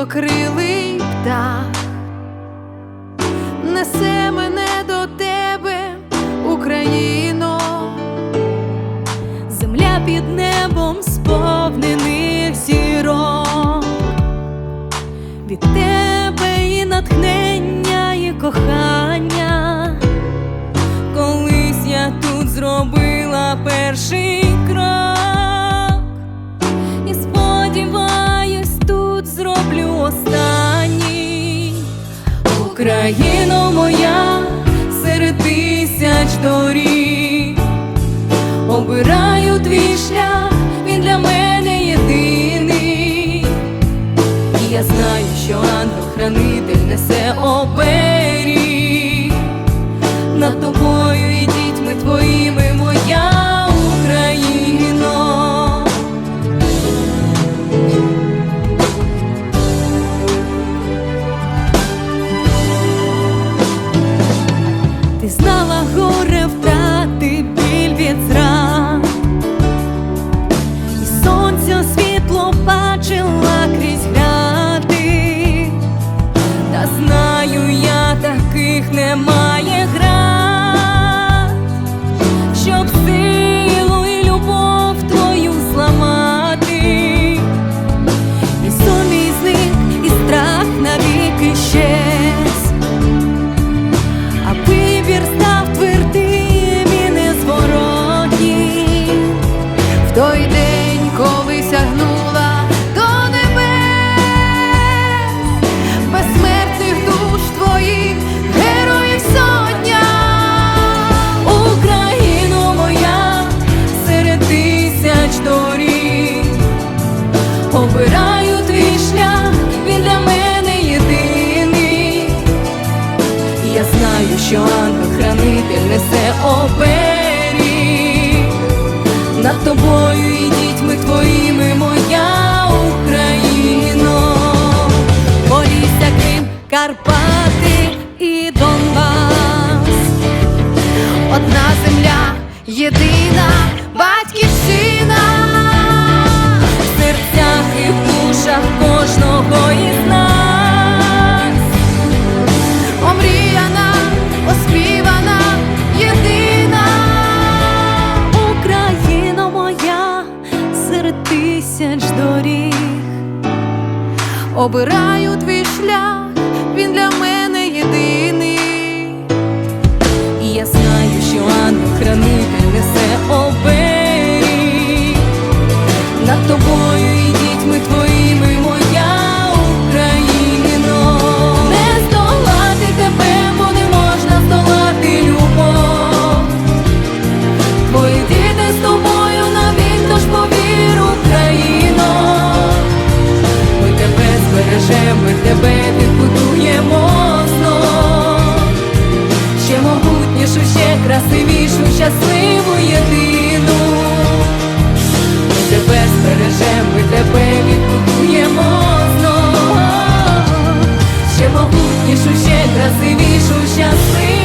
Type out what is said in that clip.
білокрилий птах, несе мене до тебе, Україно, земля під небом сповнених зірок, від тебе і натхнення, і кохання, колись я тут зробила перший крок. І сподіваюся. Україно моя серед тисяч доріг. знаю, що ангел-хранитель несе оберіг над тобою і дітьми твоїми, моя Україно, Полісся, Крим, Карпати і Донбас, одна земля єдина. Обираю обирають. гарнішу, ще красивішу, щасливішу.